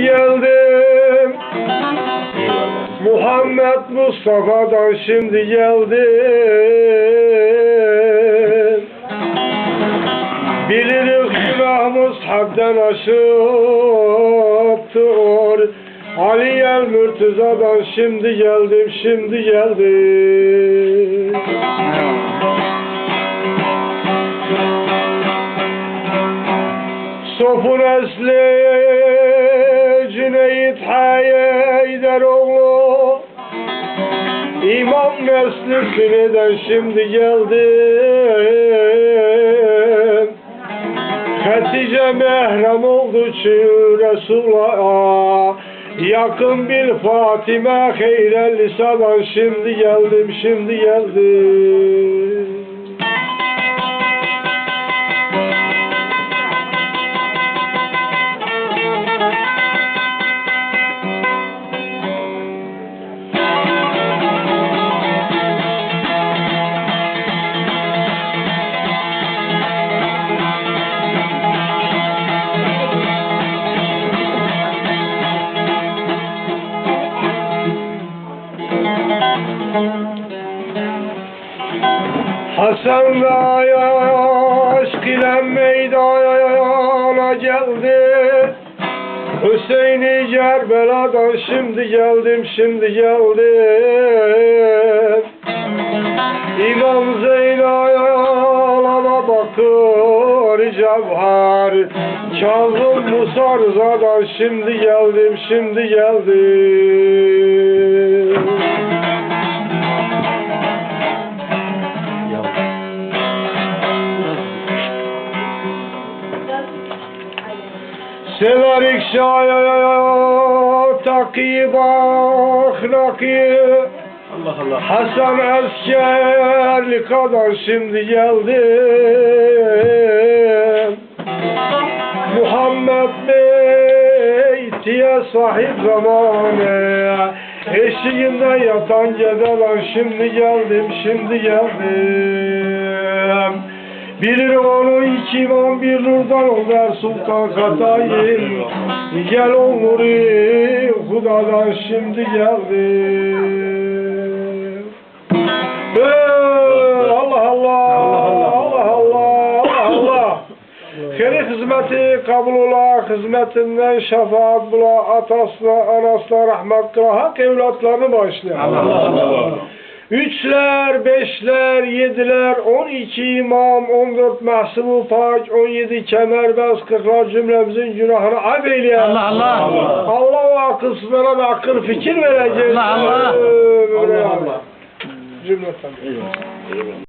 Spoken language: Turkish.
geldim. Muhammed Mustafa'dan şimdi geldim. Biliriz günahımız hadden aşıptır. Ali el Mürteza'dan şimdi geldim şimdi geldim. Sofun esli İmam nesli Süne'den şimdi geldim. Hatice mehrem oldu ki Resulullah Yakın bil Fatime Hayrel Lisa'dan şimdi geldim şimdi geldim Hasan Dağ'a aşk ile meydana geldi. Hüseyin'i Kerbela'dan şimdi geldim şimdi geldim. İmam Zeynal'a bakır cevher Kazım Musa Rıza'dan şimdi geldim şimdi geldim Severik şaya takip ahlaki Allah Allah. Hasan askerli kadar şimdi geldim. Muhammed Beytiye sahip zamanı Eşiğinde yatan cedelan şimdi geldim şimdi geldim Bilir onu iki imam bir nurdan olur sultan katayım Gel o nuri hudadan şimdi geldim Ee, Allah Allah Allah Allah Allah Hayır hizmeti kabul ola, hizmetinden şefaat bula, atasına, anasına rahmet kıla, hak evlatlarını bağışlayan. Allah Allah. Üçler, beşler, yediler, on iki imam, on dört mahsubu pak, on yedi kemerbaz, kırklar cümlemizin günahını affeyleyen. Allah Allah. Allah o akılsızlara da akıl fikir vereceğiz. Allah Allah. Ee, Allah. Allah. Cümleten. Eyvallah.